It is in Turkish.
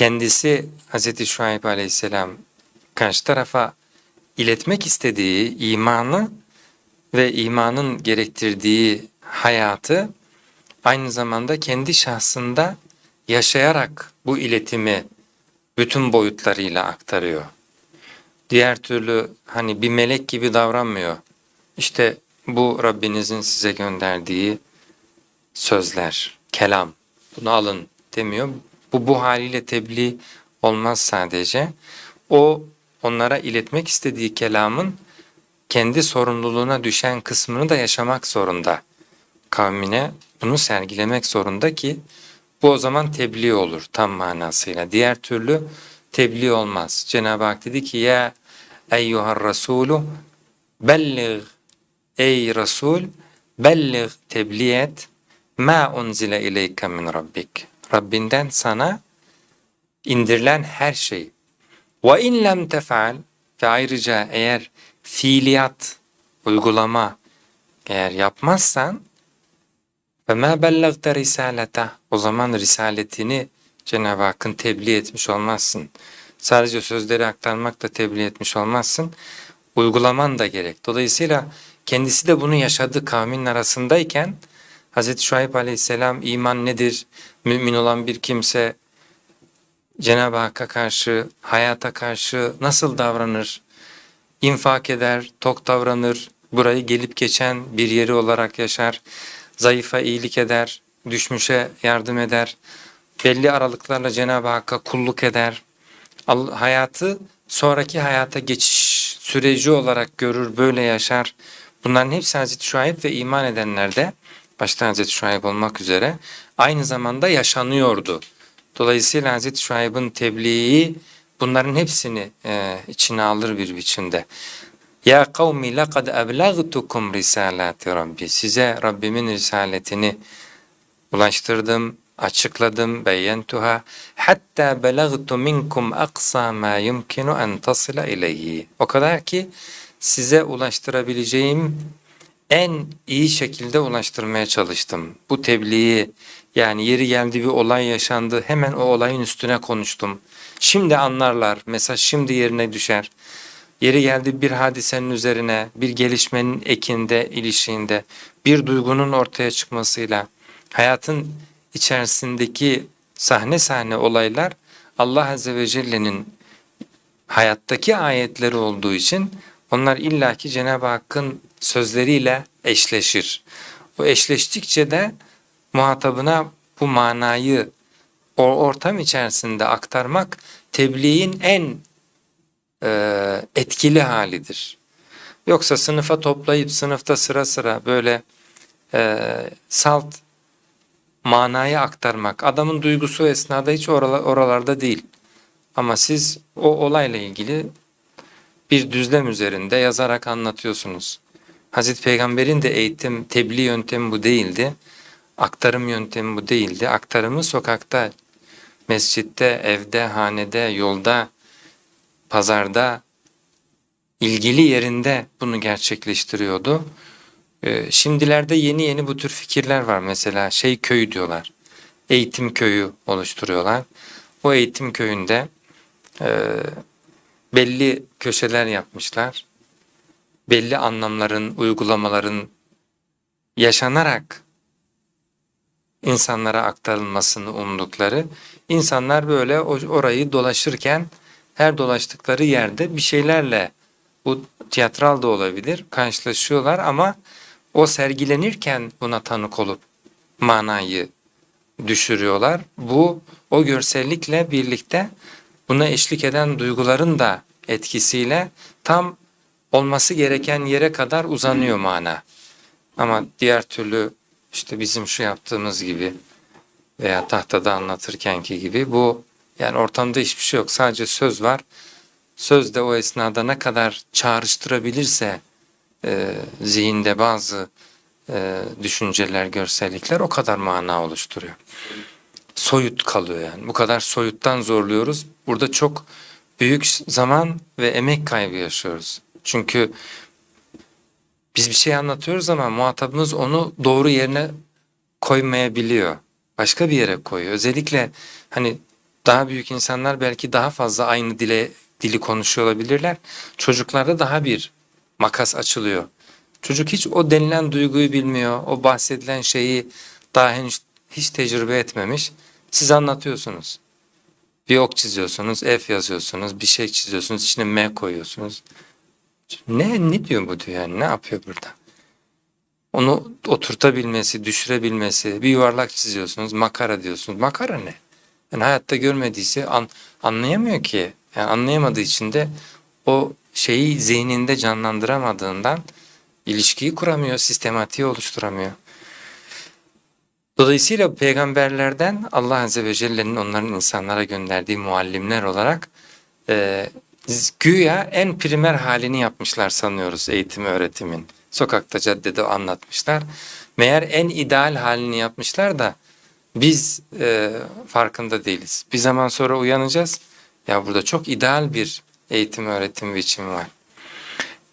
kendisi Hz. Şuayb aleyhisselam karşı tarafa iletmek istediği imanı ve imanın gerektirdiği hayatı aynı zamanda kendi şahsında yaşayarak bu iletimi bütün boyutlarıyla aktarıyor. Diğer türlü hani bir melek gibi davranmıyor. İşte bu Rabbinizin size gönderdiği sözler, kelam. Bunu alın demiyor. Bu bu haliyle tebliğ olmaz sadece. O onlara iletmek istediği kelamın kendi sorumluluğuna düşen kısmını da yaşamak zorunda. Kavmine bunu sergilemek zorunda ki bu o zaman tebliğ olur tam manasıyla. Diğer türlü tebliğ olmaz. Cenab-ı Hak dedi ki ya eyyuhar rasulu bellig ey Resul bellig tebliğ et ma unzile ileyke min rabbik. Rabbinden sana indirilen her şey. Ve in lem tefal ve ayrıca eğer fiiliyat, uygulama eğer yapmazsan ve ma bellagte risalete o zaman risaletini Cenab-ı Hakk'ın tebliğ etmiş olmazsın. Sadece sözleri aktarmakla tebliğ etmiş olmazsın. Uygulaman da gerek. Dolayısıyla kendisi de bunu yaşadı kavmin arasındayken Hz. Şuayb aleyhisselam iman nedir? Mümin olan bir kimse Cenab-ı Hakk'a karşı, hayata karşı nasıl davranır? İnfak eder, tok davranır, burayı gelip geçen bir yeri olarak yaşar, zayıfa iyilik eder, düşmüşe yardım eder, belli aralıklarla Cenab-ı Hakk'a kulluk eder. Hayatı sonraki hayata geçiş süreci olarak görür, böyle yaşar. Bunların hepsi Hazreti Şuayb ve iman edenlerde, başta Hazreti Şuayb olmak üzere aynı zamanda yaşanıyordu. Dolayısıyla Hazreti Şuayb'ın tebliği bunların hepsini e, içine alır bir biçimde. Ya kavmi laqad ablagtukum risalati rabbi. Size Rabbimin risaletini ulaştırdım, açıkladım, beyentuha hatta belagtu minkum aqsa ma yumkinu en tasila ileyhi. O kadar ki size ulaştırabileceğim en iyi şekilde ulaştırmaya çalıştım. Bu tebliği yani yeri geldi bir olay yaşandı hemen o olayın üstüne konuştum. Şimdi anlarlar mesaj şimdi yerine düşer. Yeri geldi bir hadisenin üzerine bir gelişmenin ekinde ilişiğinde bir duygunun ortaya çıkmasıyla hayatın içerisindeki sahne sahne olaylar Allah Azze ve Celle'nin hayattaki ayetleri olduğu için onlar illaki Cenab-ı Hakk'ın sözleriyle eşleşir. O eşleştikçe de muhatabına bu manayı o ortam içerisinde aktarmak tebliğin en e, etkili halidir. Yoksa sınıfa toplayıp sınıfta sıra sıra böyle e, salt manayı aktarmak adamın duygusu esnada hiç oralar, oralarda değil. Ama siz o olayla ilgili bir düzlem üzerinde yazarak anlatıyorsunuz. Hazreti Peygamber'in de eğitim, tebliğ yöntemi bu değildi. Aktarım yöntemi bu değildi. Aktarımı sokakta, mescitte, evde, hanede, yolda, pazarda, ilgili yerinde bunu gerçekleştiriyordu. Ee, şimdilerde yeni yeni bu tür fikirler var. Mesela şey köyü diyorlar. Eğitim köyü oluşturuyorlar. O eğitim köyünde e, belli köşeler yapmışlar. Belli anlamların, uygulamaların yaşanarak insanlara aktarılmasını umdukları. İnsanlar böyle orayı dolaşırken her dolaştıkları yerde bir şeylerle bu tiyatral da olabilir karşılaşıyorlar ama o sergilenirken buna tanık olup manayı düşürüyorlar. Bu o görsellikle birlikte buna eşlik eden duyguların da etkisiyle tam olması gereken yere kadar uzanıyor mana. Ama diğer türlü işte bizim şu yaptığımız gibi veya tahtada anlatırkenki gibi bu yani ortamda hiçbir şey yok. Sadece söz var. Söz de o esnada ne kadar çağrıştırabilirse e, zihinde bazı e, düşünceler, görsellikler o kadar mana oluşturuyor. Soyut kalıyor yani. Bu kadar soyuttan zorluyoruz. Burada çok büyük zaman ve emek kaybı yaşıyoruz. Çünkü biz bir şey anlatıyoruz ama muhatabımız onu doğru yerine koymayabiliyor. Başka bir yere koyuyor. Özellikle hani Daha büyük insanlar belki daha fazla aynı dile dili konuşuyor olabilirler. Çocuklarda daha bir makas açılıyor. Çocuk hiç o denilen duyguyu bilmiyor. O bahsedilen şeyi daha henüz hiç tecrübe etmemiş. Siz anlatıyorsunuz. Bir ok çiziyorsunuz, F yazıyorsunuz, bir şey çiziyorsunuz, içine M koyuyorsunuz. Ne ne diyor bu diyor yani? Ne yapıyor burada? Onu oturtabilmesi, düşürebilmesi, bir yuvarlak çiziyorsunuz, makara diyorsunuz. Makara ne? Yani hayatta görmediyse an, anlayamıyor ki. Yani anlayamadığı için de o şeyi zihninde canlandıramadığından ilişkiyi kuramıyor, sistematiği oluşturamıyor. Dolayısıyla peygamberlerden Allah Azze ve Celle'nin onların insanlara gönderdiği muallimler olarak e, güya en primer halini yapmışlar sanıyoruz eğitim öğretimin. Sokakta caddede anlatmışlar. Meğer en ideal halini yapmışlar da biz e, farkında değiliz. Bir zaman sonra uyanacağız. Ya burada çok ideal bir eğitim öğretim biçimi var.